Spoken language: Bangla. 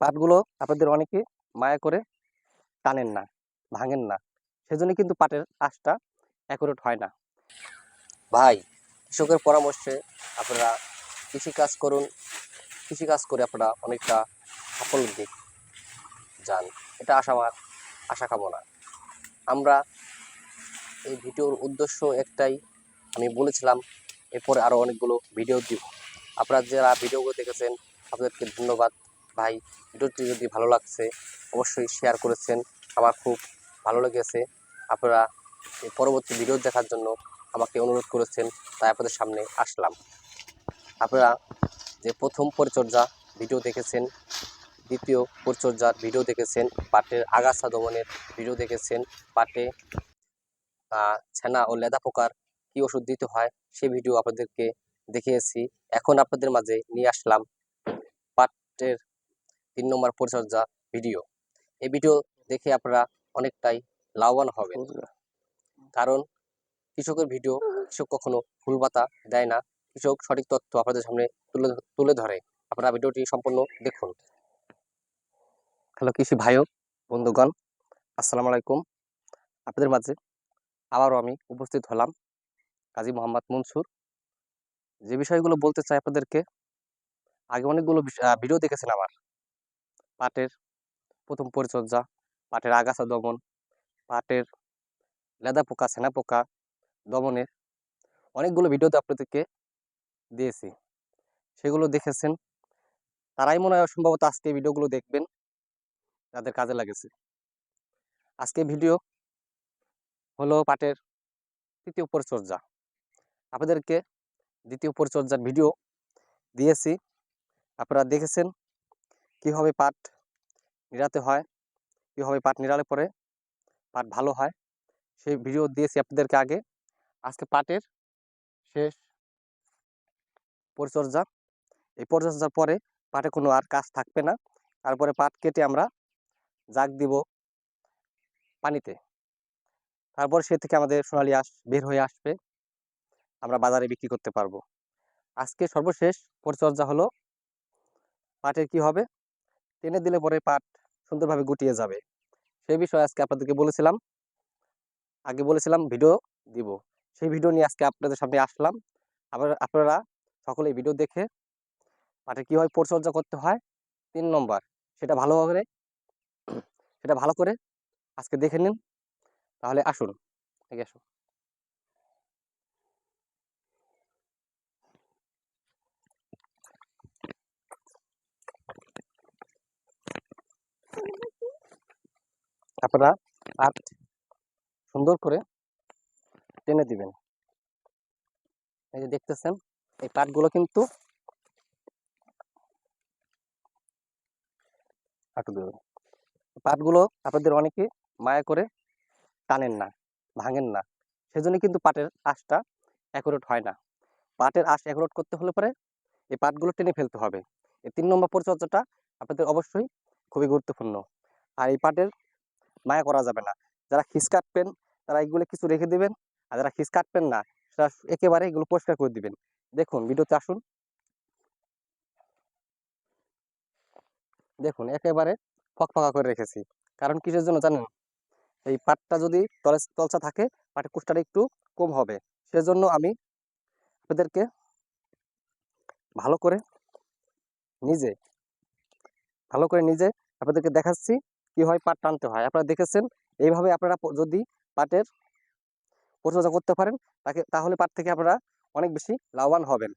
পাটগুলো আপনাদের অনেকে মায়া করে টানেন না, ভাঙেন না। সেজন্য কিন্তু পাটের আঁশটা অ্যাকুরেট হয় না। ভাই, কৃষকের পরামর্শে আপনারা কৃষিকাজ করুন, কৃষিকাজ করে আপনারা অনেকটা সাফল্যের দিক যান। এটা আশা আমার, আশা কামনা। আমরা এই ভিডিওর উদ্দেশ্য একটাই, আমি বলেছিলাম, এরপরে আরও অনেকগুলো ভিডিও দিব। আপনারা যারা ভিডিওগুলো দেখেছেন, আপনাদেরকে ধন্যবাদ। ভাই, ভিডিওটি যদি ভালো লাগছে, অবশ্যই শেয়ার করেছেন। আমার খুব ভালো লেগেছে। আপনারা পরবর্তী ভিডিও দেখার জন্য আমাকে অনুরোধ করেছেন, তাই আপনাদের সামনে আসলাম। আপনারা যে প্রথম পরিচর্যা ভিডিও দেখেছেন, দ্বিতীয় পরিচর্যার ভিডিও দেখেছেন, পাটের আগাছা দমনের ভিডিও দেখেছেন, পাটে ছানা ও লেদা পোকার কী ওষুধ দিতে হয় সেই ভিডিও আপনাদেরকে দেখিয়েছি। এখন আপনাদের মাঝে নিয়ে আসলাম পাটের তিন নম্বর পরিচর্যা ভিডিও এই ভিডিও দেখে আপনারা অনেকটাই লাভবান হবেন। কারণ কৃষকের ভিডিও কৃষক কখনো ফুল পাতা দেয় না। কৃষক সঠিক তথ্য আপনাদের সামনে তুলে তুলে ধরে। আপনারা ভিডিওটি সম্পূর্ণ দেখুন। হ্যালো কৃষি ভাইও বন্ধুগণ আসসালামু আলাইকুম। আপনাদের মাঝে আবারও আমি উপস্থিত হলাম কাজী মোহাম্মদ মনসুর। যে বিষয়গুলো বলতে চাই আপনাদেরকে আগে অনেকগুলো ভিডিও দেখেছেন আমার। পাটের প্রথম পরিচর্যা, পাটের আগাছা দমন, পাটের লেদা পোকা, সেনা পোকা দমনের অনেকগুলো ভিডিওতে আপনাদেরকে দিয়েছি। সেগুলো দেখেছেন। তারাই মনে হয় সম্ভবত আজকে ভিডিওগুলো দেখবেন, যাদের কাজে লাগেছে। আজকে ভিডিও হলো পাটের তৃতীয় পরিচর্যা। আপনাদেরকে দ্বিতীয় পরিচর্যার ভিডিও দিয়েছি। আপনারা দেখেছেন কীভাবে পাট নিড়াতে হয়, কীভাবে পাট নিড়ালে পরে পাট ভালো হয়, সেই ভিডিও দিয়েছি আপনাদেরকে আগে। আজকে পাটের শেষ পরিচর্যা। এই পরিচর্যার পরে পাটে কোনো আর কাজ থাকবে না। তারপরে পাট কেটে আমরা জাগ দিব পানিতে। তারপর সে থেকে আমাদের সোনালি আঁশ বের হয়ে আসবে। আমরা বাজারে বিক্রি করতে পারব। আজকে সর্বশেষ পরিচর্যা হলো পাটের কি হবে? টেনে দিলে পরে পাট সুন্দরভাবে গুটিয়ে যাবে। সেই বিষয়ে আজকে আপনাদেরকে বলেছিলাম, আগে বলেছিলাম ভিডিও দিব। সেই ভিডিও নিয়ে আজকে আপনাদের সামনে আসলাম। আবার আপনারা সকলে ভিডিও দেখে পাটে কীভাবে পরিচর্যা করতে হয়, তিন নম্বর, সেটা ভালো করে, সেটা ভালো করে আজকে দেখে নিন। তাহলে আসুন ঠিক আসুন। আপনারা পাট সুন্দর করে টেনে দিবেন। এই যে দেখতেছেন এই পাটগুলো কিন্তু হাঁটু দেবেন। পাটগুলো আপনাদের অনেকে মায়া করে টানেন না ভাঙেন না। সেজন্য কিন্তু পাটের আঁশটা অ্যাকুরেট হয় না। পাটের আঁশ অ্যাকুরেট করতে হলে পরে এই পাটগুলো টেনে ফেলতে হবে। এই তিন নম্বর পরিচর্যাটা আপনাদের অবশ্যই খুবই গুরুত্বপূর্ণ। আর এই পাটের মায়া করা যাবে না। যারা খিস কাটবেন, তারা এগুলো কিছু রেখে দিবেন, আর যারা খিস কাটবেন না সেটা একেবারে এগুলো পরিষ্কার করে দিবেন। দেখুন, ভিডিওতে আসুন। দেখুন, একেবারে ফক ফকফকা করে রেখেছি। কারণ কিসের জন্য জানেন? এই পাটটা যদি তলে, তলসা থাকে, পাটের কুষ্টাটা একটু কম হবে। সেজন্য আমি আপনাদেরকে ভালো করে নিজে, ভালো করে নিজে আপনাদেরকে দেখাচ্ছি। কীভাবে পাট টানতে হয়। আপনারা দেখেছেন? এইভাবে আপনারা যদি পাটের পরিচর্যা করতে পারেন, তাকে, তাহলে পাট থেকে আপনারা অনেক বেশি লাভবান হবেন।